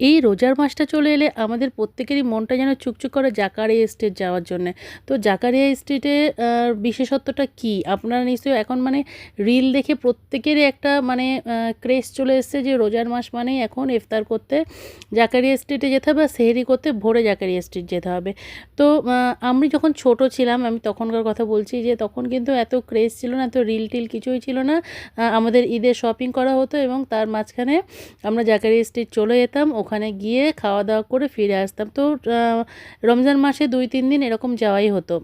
এই রোজার মাসটা চলে এলে আমাদের প্রত্যেকেরই মনটা যেন চুকচুক করে জাকারিয়া স্ট্রিট যাওয়ার জন্যে। তো জাকারিয়া স্ট্রিটে বিশেষত্বটা কি? আপনারা নিশ্চয়ই এখন মানে রিল দেখে প্রত্যেকেরই একটা মানে ক্রেজ চলে এসছে যে রোজার মাস মানেই এখন ইফতার করতে জাকারিয়া স্ট্রিটে যেতে হবে সেহেরি করতে ভোরে জাকারিয়া স্ট্রিট যেতে হবে। তো আমি যখন ছোট ছিলাম, আমি তখনকার কথা বলছি যে তখন কিন্তু এত ক্রেজ ছিল না, এত রিল টিল কিছুই ছিল না। আমাদের ঈদের শপিং করা হতো এবং তার মাঝখানে আমরা জাকারিয়া স্ট্রিট চলে যেতাম। ওখানে গিয়ে খাওয়া দাওয়া করে ফিরে আসতাম। তো রমজান মাসে দুই, তিন দিন এরকম যাওয়াই হতো।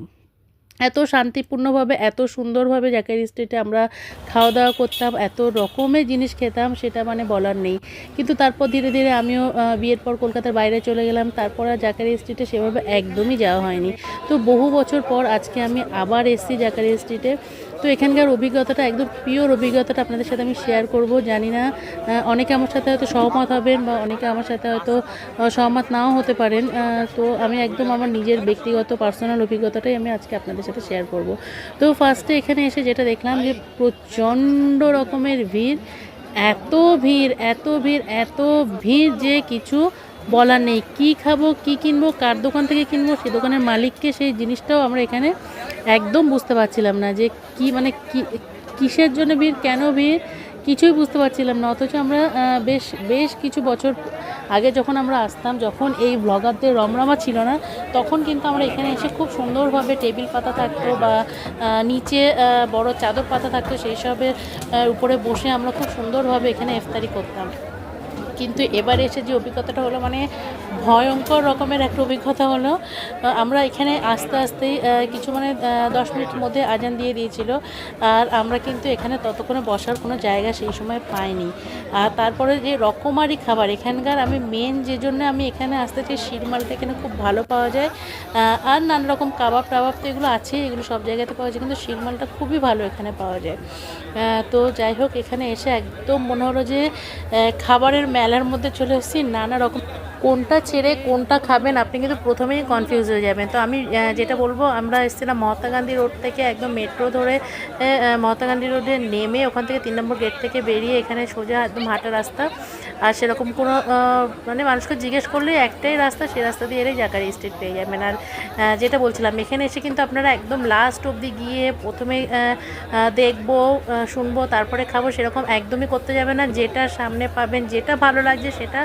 এত শান্তিপূর্ণভাবে, এত সুন্দরভাবে জাকারি স্ট্রিটে আমরা খাওয়া দাওয়া করতাম, এত রকমের জিনিস খেতাম, সেটা মানে বলার নেই। কিন্তু তারপর ধীরে ধীরে আমিও বিয়ের পর কলকাতার বাইরে চলে গেলাম। তারপর আর জাকারি স্ট্রিটে সেভাবে একদমই যাওয়া হয়নি। তো বহু বছর পর আজকে আমি আবার এসেছি জাকারি স্ট্রিটে তো এখানকার অভিজ্ঞতাটা, একদম পিওর অভিজ্ঞতাটা আপনাদের সাথে আমি শেয়ার করব, জানি না অনেকে আমার সাথে হয়তো সহমত হবেন বা অনেকে আমার সাথে হয়তো সহমত নাও হতে পারেন তো আমি একদম আমার নিজের ব্যক্তিগত পার্সোনাল অভিজ্ঞতাটাই আমি আজকে আপনাদের সাথে শেয়ার করব। তো ফার্স্টে এখানে এসে যেটা দেখলাম যে প্রচণ্ড রকমের ভিড়, এত ভিড় এত ভিড় এত ভিড় যে কিছু বলার নেই। কি খাব, কি কিনবো, কার দোকান থেকে কিনবো, সে দোকানের মালিককে সেই জিনিসটাও আমরা এখানে একদম বুঝতে পারছিলাম না যে কি মানে কি, কিসের জন্য ভিড় কেন ভিড় কিছুই বুঝতে পারছিলাম না। অথচ আমরা বেশ বেশ কিছু বছর আগে যখন আমরা আসতাম, যখন এই ব্লগারদের রমরমা ছিল না, তখন কিন্তু আমরা এখানে এসে খুব সুন্দরভাবে টেবিল পাতা থাকতো বা নিচে বড় চাদর পাতা থাকতো, সেই সবের উপরে বসে আমরা খুব সুন্দরভাবে এখানে ইফতারি করতাম। কিন্তু এবার এসে যে অভিজ্ঞতাটা হলো মানে ভয়ঙ্কর রকমের একটা অভিজ্ঞতা হলো। আমরা এখানে আস্তে আস্তেই আহ, কিছু মানে দশ মিনিটের মধ্যে আজান দিয়ে দিয়েছিল। আর আমরা কিন্তু এখানে ততক্ষণে বসার কোনো জায়গা সেই সময় পাইনি। আর তারপরে যে রকমারি খাবার এখানকার আমি মেন যে জন্য আমি এখানে আসতে চাই শিরমালটা এখানে খুব ভালো পাওয়া যায়। আর নানা রকম কাবাব টাবাব তো এগুলো আছে এগুলো সব জায়গাতে পাওয়া যায় কিন্তু শিরমালটা খুবই ভালো এখানে পাওয়া যায়। তো যাই হোক এখানে এসে একদম মনে হলো যে খাবারের খাবারের মেলার মধ্যে চলে এসেছি, নানা রকম কোনটা ছেড়ে কোনটা খাবেন, আপনি কিন্তু প্রথমেই কনফিউজ হয়ে যাবেন। তো আমি যেটা বলব, আমরা এসেছিলাম মহাত্মা গান্ধী রোড থেকে একদম মেট্রো ধরে মহাত্মা গান্ধী রোডে নেমে ওখান থেকে তিন নম্বর গেট থেকে বেরিয়ে এখানে সোজা একদম হাঁটা রাস্তা। আর সেরকম কোনো মানে মানুষকে জিজ্ঞেস করলে একটাই রাস্তা, সেই রাস্তা দিয়ে এলেই জাকারি স্ট্রিট পেয়ে যাবেন। আর যেটা বলছিলাম, এখানে এসে কিন্তু আপনারা একদম লাস্ট অবধি গিয়ে প্রথমে দেখব শুনব, তারপরে খাব, সেরকম একদমই করতে যাবে না। যেটা সামনে পাবেন, যেটা ভালো লাগছে, সেটা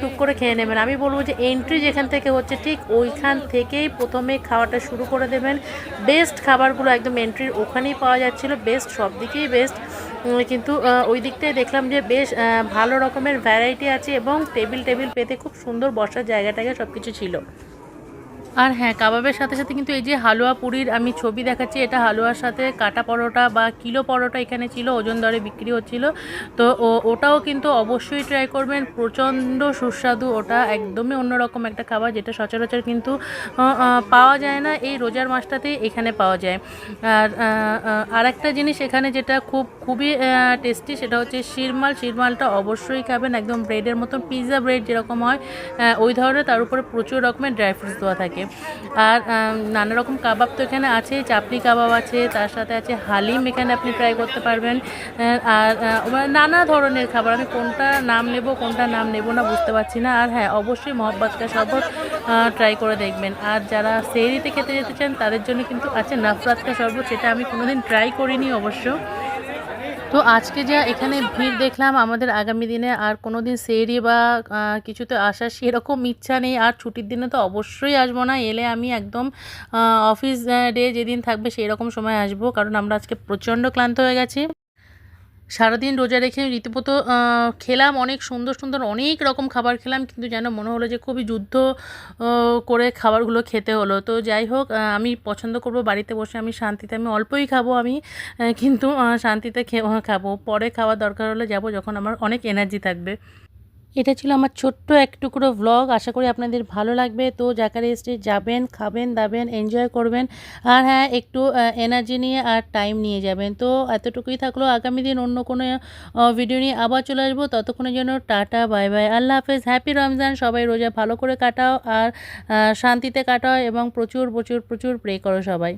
টুক করে খেয়ে নেবেন। আমি বলব যে এন্ট্রি যেখান থেকে হচ্ছে, ঠিক ওইখান থেকেই প্রথমে খাওয়াটা শুরু করে দেবেন। বেস্ট খাবারগুলো একদম এন্ট্রির ওখানেই পাওয়া যাচ্ছিল বেস্ট সব দিকেই বেস্ট কিন্তু ওই দিকটায় দেখলাম যে বেশ ভালো রকমের ভ্যারাইটি আছে এবং টেবিল টেবিল পেতে খুব সুন্দর বসার জায়গাটাকে সব কিছু ছিল। আর হ্যাঁ কাবাবের সাথে সাথে কিন্তু এই যে হালুয়া পুরীর আমি ছবি দেখাচ্ছি, এটা হালুয়ার সাথে কাটা পরোটা বা কিলো পরোটা এখানে ছিল, ওজন দরে বিক্রি হচ্ছিল। তো ওটাও কিন্তু অবশ্যই ট্রাই করবেন, প্রচণ্ড সুস্বাদু, ওটা একদমই অন্যরকম একটা খাবার যেটা সচরাচর কিন্তু পাওয়া যায় না এই রোজার মাসটাতেই এখানে পাওয়া যায়। আর আর একটা জিনিস এখানে যেটা খুব, খুবই টেস্টি সেটা হচ্ছে শিরমাল, শিরমালটা অবশ্যই খাবেন, একদম ব্রেডের মতন পিৎজা ব্রেড যেরকম হয় ওই ধরনের, তার উপরে প্রচুর রকমের ড্রাই ফ্রুটস দেওয়া থাকে। আর নানা রকম কাবাব তো এখানে আছে, চাপড়ি কাবাব আছে, তার সাথে আছে হালিম এখানে আপনি ট্রাই করতে পারবেন। আর নানা ধরনের খাবার, আমি কোনটা নাম নেব, কোনটা নাম নেব না বুঝতে পারছি না। আর হ্যাঁ অবশ্যই মহব্বত কা শরবত ট্রাই করে দেখবেন। আর যারা সেহরিতে খেতে যেতে চান, তাদের জন্য কিন্তু আছে নফরাত কা শরবত, সেটা আমি কোনোদিন ট্রাই করিনি অবশ্য। তো আজকে যা এখানে ভিড় দেখলাম, আমাদের আগামী দিনে আর কোনো দিন সেরি বা কিছুতে আসার সেরকম ইচ্ছা নেই। আর ছুটির দিনে তো অবশ্যই আসব না। এলে আমি একদম অফিস ডে যেদিন থাকবে সেই রকম সময় আসব। কারণ আমরা আজকে প্রচণ্ড ক্লান্ত হয়ে গেছি। সারাদিন রোজা রেখে রীতিমতো খেলাম, অনেক সুন্দর সুন্দর অনেক রকম খাবার খেলাম, কিন্তু যেন মনে হলো যে খুবই যুদ্ধ করে খাবারগুলো খেতে হলো। তো যাই হোক আমি পছন্দ করব বাড়িতে বসে, আমি শান্তিতে, আমি অল্পই খাব আমি কিন্তু শান্তিতে খাব। পরে খাওয়ার দরকার হলে যাব যখন আমার অনেক এনার্জি থাকবে। এটা ছিল আমার ছোট্ট এক টুকরো ভ্লগ আশা করি আপনাদের ভালো লাগবে। তো জাকারি স্ট্রিট যাবেন, খাবেন, দাবেন এনজয় করবেন। আর হ্যাঁ একটু এনার্জি নিয়ে আর টাইম নিয়ে যাবেন। তো এতটুকুই থাকল। আগামী দিন অন্য কোনো ভিডিও নিয়ে আবার চলে আসব। ততক্ষণের জন্য টাটা বাই বাই আল্লাহ হাফেজ। হ্যাপি রমজান সবাই রোজা ভালো করে কাটাও আর শান্তিতে কাটাও এবং প্রচুর প্রচুর প্রচুর প্রে করো সবাই।